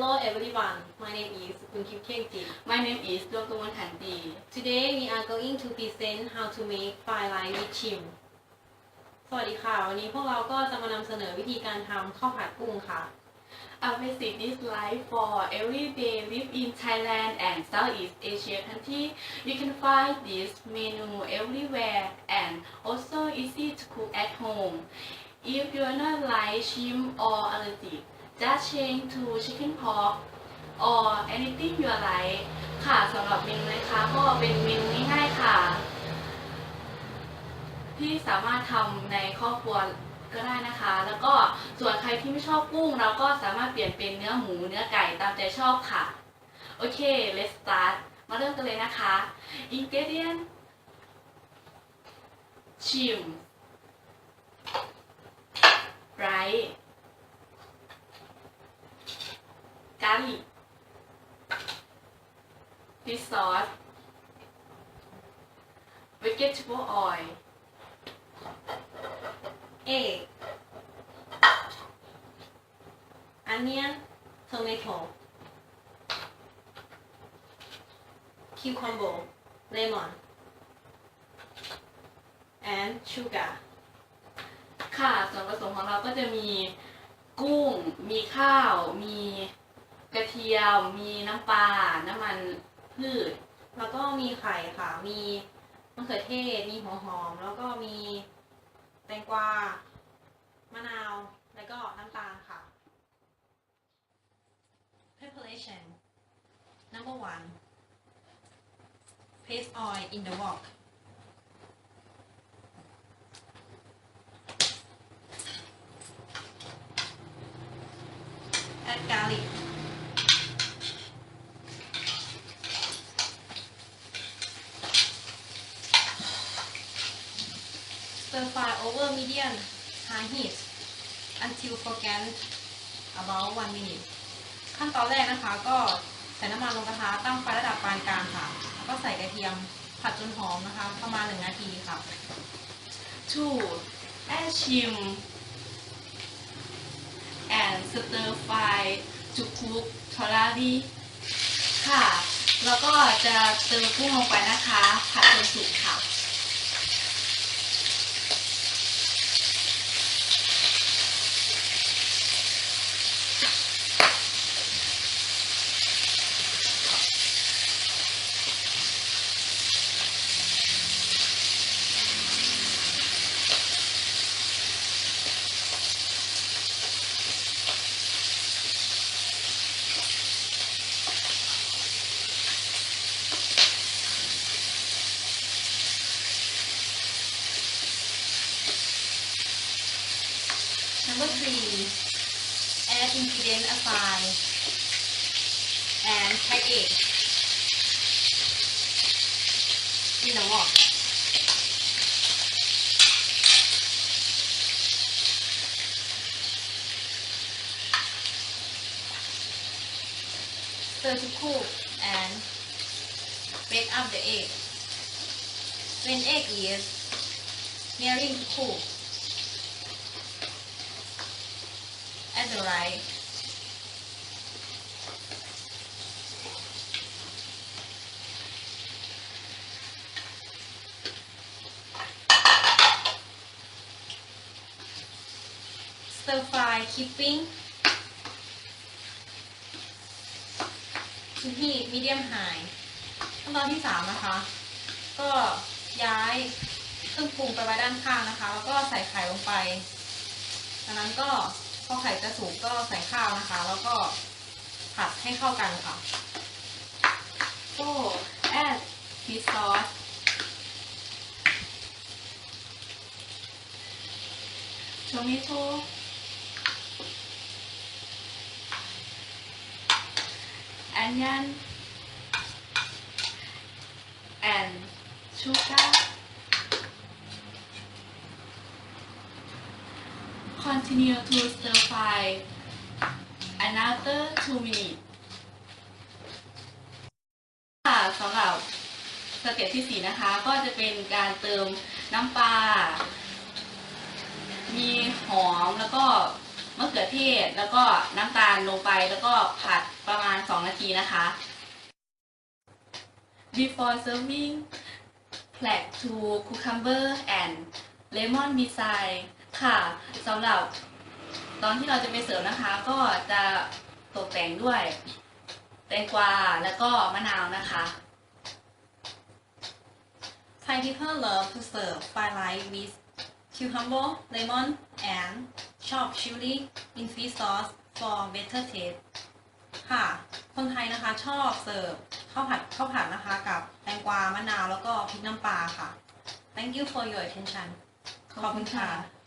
Hello everyone, my name is Kun Kim Keng Ji. My name is ดวงกมลขันดี Today we are going to present how to make fried rice with chim. สวัสดีค่ะ วันนี้พวกเราก็จะมานำเสนอวิธีการทำข้าวผัดกุ้งค่ะ A basic dish life for everyday live in Thailand and Southeast Asia country. You can find this menu everywhere and also easy to cook at home. If you are not like shrimp or allergic, just change to chicken pork or anything you like ค่ะสำหรับเมนูนะคะก็เป็นเมนูง่ายๆค่ะ ที่สามารถทำในครอบครัวก็ได้นะคะ แล้วก็ส่วนใครที่ไม่ชอบกุ้ง เราก็สามารถเปลี่ยนเป็นเนื้อหมูเนื้อไก่ตามใจชอบค่ะ โอเค let's start มาเริ่มกันเลยนะคะ ingredient ชิมไรกาลิกดิซซอส vegetable oil เอกอันเนียนโทเมโทคิวคอมโบเลมอน and sugar ค่ะส่วนผสมของเราก็จะมีกุ้ง มีข้าว มี ทียม มีน้ำปลา น้ำมันพืช แล้วก็มีไข่ค่ะ มีมะเขือเทศ มีหัวหอม แล้วก็มีแตงกวา มะนาว แล้วก็น้ำตาลค่ะ Preparation Number one Place oil in the wok Add garlic Stir fry over medium high heat until forget about one minute ขั้นตอนแรกนะคะก็ใส่น้ำมันลงกระทะตั้งไฟระดับปานกลางค่ะ แล้วก็ใส่กระเทียมผัดจนหอมนะคะ ประมาณหนึ่งนาทีค่ะ two add shrimp and stir fry to cook thoroughly ค่ะ แล้วก็จะเติมกุ้งลงไปนะคะ ผัดจนสุกค่ะ Number three add ingredient aside and pack it in the wok stir to cook and break up the egg. When egg is nearing to cook at the right. Stir fry keeping to heat medium high ขั้นตอนที่สามนะคะ ก็ย้ายเครื่องปรุงไปไว้ด้านข้างนะคะ แล้วก็ใส่ไข่ลงไปจากนั้นก็ พอไข่จะสุกก็ใส่ข้าวนะคะ แล้วก็ผัดให้เข้ากันค่ะก็แอดพีซอสโทมิโตนั้นแ and sugar continue to stir fry another two minutes ค่ะสำหรับสเต็ปที่สี่นะคะ ก็จะเป็นการเติมน้ำปลา มีหอมแล้วก็มะเขือเทศ แล้วก็น้ำตาลลงไป แล้วก็ผัดประมาณ 2 นาทีนะคะ before serving black to cucumber and lemon beside ค่ะสำหรับตอนที่เราจะไปเสิร์ฟนะคะ ก็จะตกแต่งด้วยแตงกวาแล้วก็มะนาวนะคะ Thai people love to serve fried rice with cucumber, lemon, and chopped chili in fish sauce for better taste ค่ะ คนไทยนะคะชอบเสิร์ฟข้าวผัดข้าวผัดนะคะกับแตงกวามะนาวแล้วก็พริกน้ำปลาค่ะ Thank you for your attention ขอบคุณค่ะ